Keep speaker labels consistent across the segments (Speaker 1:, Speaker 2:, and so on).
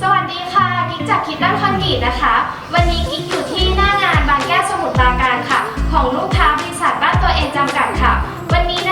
Speaker 1: สวัสดีค่ะ กิ๊กจากคิดด้านคอนดีนะคะ วันนี้กิ๊กอยู่ที่หน้างานบางแก้สมุทรปราการค่ะ ของลูกค้าบริษัทบ้านตัวเองจำกัดค่ะ
Speaker 2: วันนี้นะ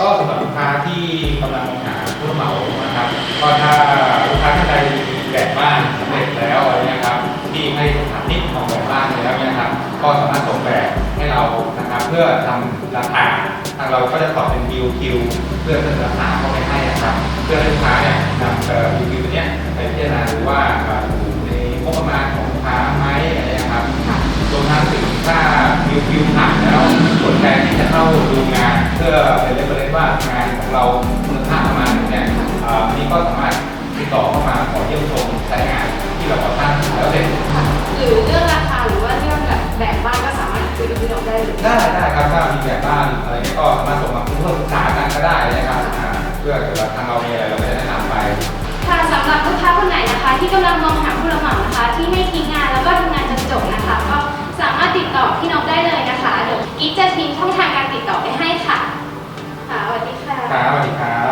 Speaker 2: ก็สำหรับลูกค้าที่กำลังมองหาผู้รับเหมานะครับก็ถ้าลูกค้าท่านใดมีแบบบ้านสำเร็จแล้วอะไรเงี้ยครับที่ให้สถานที่ออกแบบบ้านแล้วเนี่ยครับก็สามารถส่งแบบให้เรานะครับ เพื่อทำราคาทางเราก็จะตอบเป็นคิวคิวเพื่อเสนอราคาเข้าไปให้นะครับเพื่อให้ลูกค้าเนี่ยนำเอ่อคิวคิวตัวเนี้ยไปพิจารณาดูว่าเอ่ออยู่ในงบประมาณของลูกค้าไหมอะไรเงี้ยครับรวมทั้งถึงถ้าวิววิวผ่านแล้วสนใจที่จะเข้าดูงานเพื่อ เรามูลค่าประมาณนี้เนี่ยเอ่ออันนี้ก็สามารถติดต่อเข้ามาขอเยี่ยมชมใช้งานที่เราก่อสร้างแล้วเสร็จ
Speaker 1: หรือเรื่องราคาหรือว่าเรื่องแบบแบบบ้านก็สามารถคุยกับพี่นกได้เลย
Speaker 2: ได้ได้ครับถ้ามีแบบบ้านอะไรเงี้ยก็สามารถส่งมาเพื่อศึกษากันก็ได้นะครับอ่าเพื่อเกิดว่าทางเรามีอะไรเราก็จะแนะนำไป
Speaker 1: ค่ะสำหรับลูกค้าคนไหนนะคะ ที่กำลังมองหาผู้รับเหมานะคะ ที่ไม่ทิ้งงานแล้วก็ทำงานจนจบนะคะ ก็สามารถติดต่อพี่นกได้เลยนะคะเดี๋ยวกิ๊กจะทิ้งช่องทางการติดต่อไปให้
Speaker 2: ครับสวัสดีครับ